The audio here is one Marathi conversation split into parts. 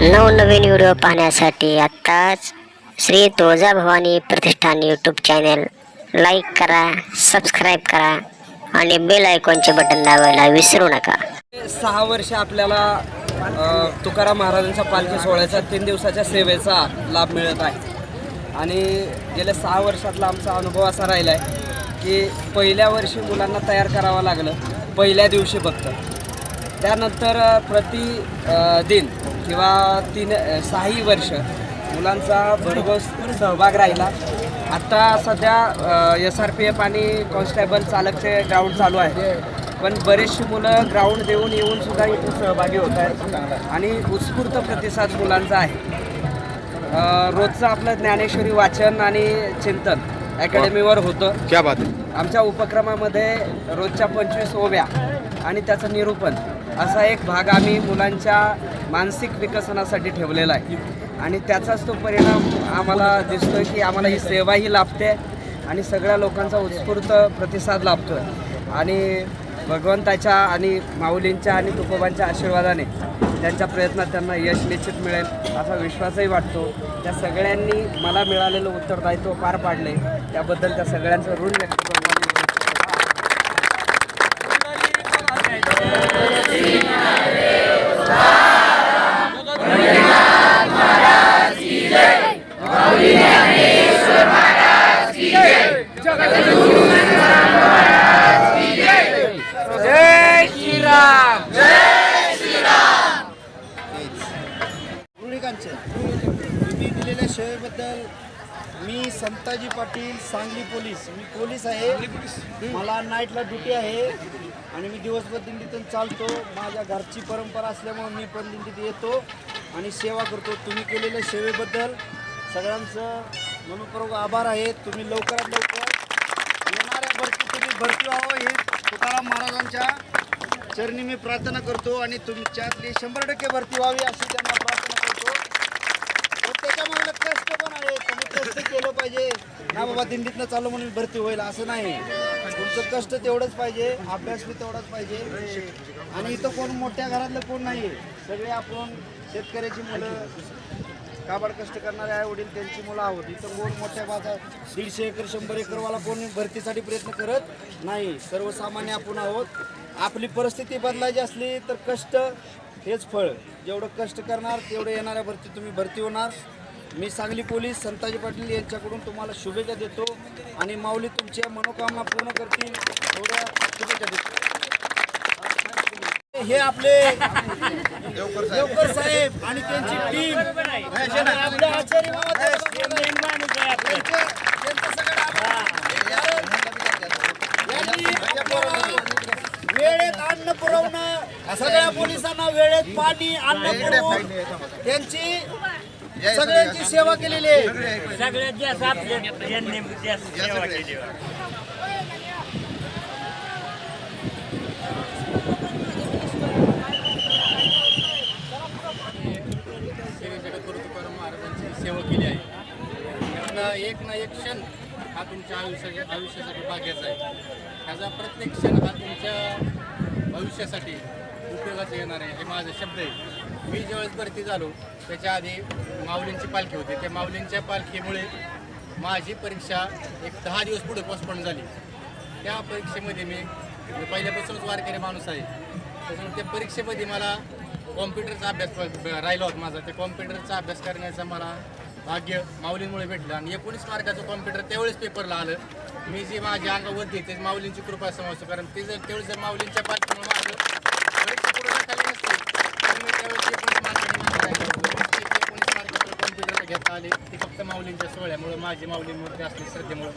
नवनवीन व्हिडिओ पाहण्यासाठी आत्ताच Shri Tuljabhavani Pratishthan YouTube channel like करा सबस्क्राईब करा आणि बेल आयकॉनचे बटन दाबायला विसरू नका. सहा वर्ष आपल्याला तुकाराम महाराजांच्या पालखी सोहळ्याचा तीन दिवसाच्या सेवेचा लाभ मिळत आहे. आणि गेल्या सहा वर्षातला आमचा अनुभव असा राहिला आहे की पहिल्या वर्षी मुलांना तयार करावं लागलं पहिल्या दिवशी फक्त. त्यानंतर प्रति दिन किंवा तीन सहाही वर्ष मुलांचा भरघोस सहभाग राहिला. आत्ता सध्या एस आर पी एफ आणि कॉन्स्टेबल चालकचे ग्राउंड चालू आहे. पण बरेचशी मुलं ग्राउंड देऊन येऊन सुद्धा इथे सहभागी होत आहेत आणि उत्स्फूर्त प्रतिसाद मुलांचा आहे. रोजचं आपलं ज्ञानेश्वरी वाचन आणि चिंतन अकॅडमीवर होतं. क्या बात आमच्या उपक्रमामध्ये रोजच्या पंचवीस ओव्या आणि त्याचं निरूपण असा एक भाग आम्ही मुलांच्या मानसिक विकसनासाठी ठेवलेला आहे. आणि त्याचाच तो परिणाम आम्हाला दिसतोय की आम्हाला ही सेवाही लाभते आणि सगळ्या लोकांचा उत्स्फूर्त प्रतिसाद लाभतोय. आणि भगवंताच्या आणि माऊलींच्या आणि तुकोबांच्या आशीर्वादाने त्यांच्या प्रयत्नात त्यांना यश निश्चित मिळेल असा विश्वासही वाटतो. त्या सगळ्यांनी मला मिळालेलं उत्तरदायित्व पार पाडले. त्याबद्दल त्या सगळ्यांचं ऋण व्यक्त तुम्ही दिलेल्या सेवेबद्दल मी संताजी पाटील सांगली पोलीस. मी पोलीस आहे. मला नाईटला ड्युटी आहे. आणि मी दिवसभर दिंडीतून चालतो. माझ्या घरची परंपरा असल्यामुळे मी पण दिंडीत येतो आणि सेवा करतो. तुम्ही केलेल्या सेवेबद्दल सगळ्यांचं मनपूर्वक आभार आहे. तुम्ही लवकरात लवकर येणाऱ्या भरती तुम्ही भरती व्हावं हे तुकाराम महाराजांच्या चरणी मी प्रार्थना करतो आणि तुमच्यातली शंभर टक्के भरती व्हावी अशी त्यांना प्रार्थना करतो. त्याच्यामुळे कष्ट पण तुम्ही कष्ट केलं पाहिजे. ना बाबा दिंडीतनं चालू म्हणून भरती होईल असं नाही. तुमचं कष्ट तेवढंच पाहिजे अभ्यास बी तेवढाच पाहिजे. आणि इथं कोण मोठ्या घरातलं कोण नाही. सगळे आपण शेतकऱ्याची मुलं. काबाड कष्ट करणारे आई वडील त्यांची मुलं आहोत. इथं कोण मोठ्या बाजार दीडशे एकर शंभर एकरवाला कोण भरतीसाठी प्रयत्न करत नाही. सर्वसामान्य आपण आहोत. आपली परिस्थिती बदलायची असली तर कष्ट हेच फळ. जेवढं कष्ट करणार तेवढं येणाऱ्या भरती तुम्ही भरती होणार. मी सांगली पोलीस संताजी पाटील यांच्याकडून तुम्हाला शुभेच्छा देतो आणि माऊली तुमच्या मनोकामना पूर्ण करतील. एवढ्या शुभेच्छा देतो. हे आपले देवकर साहेब आणि त्यांची टीम. आपले आचार्य वेळेत अन्न पुरवणं सगळ्या पोलिसांना वेळेत पाणी अन्न पुरवून त्यांची सगळ्यांची सेवा केलेली आहे. सगळ्यात जास्त आपल्या यांनी जास्त सेवा केली सेवा आहे. त्यातला एक ना एक क्षण हा तुमच्या आयुष्या आयुष्यासाठी भाग्याचा आहे. ह्याचा प्रत्येक क्षण हा तुमच्या भविष्यासाठी उपयोगाचा येणार आहे हे माझा शब्द आहे. मी ज्यावेळेस भरती झालो त्याच्या आधी माऊलींची पालखी होती. त्या माऊलींच्या पालखीमुळे माझी परीक्षा एक दहा दिवस पुढे पोस्टपोन झाली. त्या परीक्षेमध्ये मी म्हणजे पहिल्यापासूनच वारकरी माणूस आहे. त्याच्यामुळे त्या परीक्षेमध्ये मला कॉम्प्युटरचा अभ्यास राहिला होता माझा. त्या कॉम्प्युटरचा अभ्यास करण्याचा मला भाग्य माऊलींमुळे भेटलं. आणि एकोणीस मार्काचं कॉम्प्युटर त्यावेळेस पेपरला आलं. मी जे माझ्या अंगावरती ते माऊलींची कृपा समजतो. कारण ते जर त्यावेळेस जर माऊलींच्या पाठीमुळे माझं परीक्षा पुढे ढकलली नसती तर मी त्यावेळेस एकोणीस मार्काने मागे राहिलो असतो. ते एकोणीस मार्काचं कॉम्प्युटर घेता आले ती फक्त माऊलींच्या सोहळ्यामुळं माझी माऊली मूर्ती असली श्रद्धेमुळं.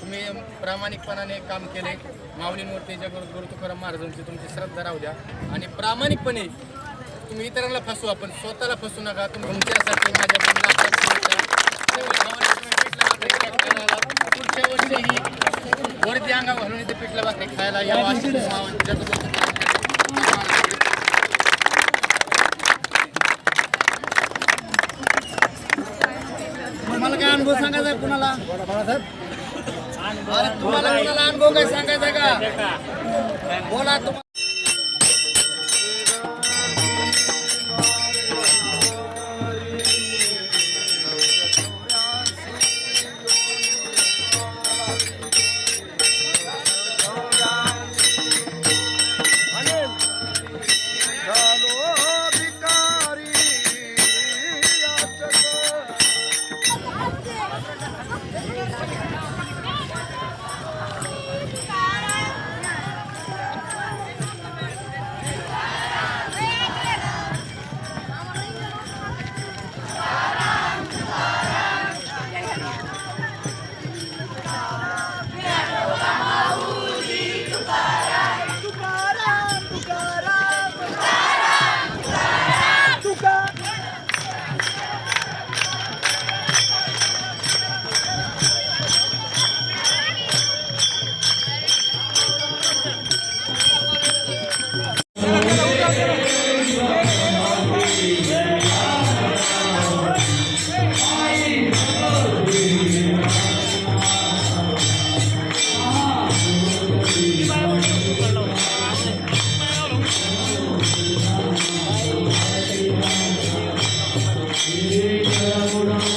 तुम्ही प्रामाणिकपणाने काम केले. माऊली मूर्तीच्या गुरु तुकाराम महाराजांची तुमची श्रद्धा राहू द्या. आणि प्रामाणिकपणे तुम्ही इतरांना फसू आपण स्वतःला फसू नका. तुम्ही तुमच्यासाठी माझ्या पुढच्या वर्षीही वरती अंगा घालून इथे पिठलं भाकरी खायला या अशी माव- जगद्गुरु तुकाराम महाराजांची तुम्हाला काय अनुभव सांगायचा आहे कुणाला? अरे तुम्हाला कुणाला अनुभव काय सांगायचा का? बोला तुम्हाला Yeah. Shri Ram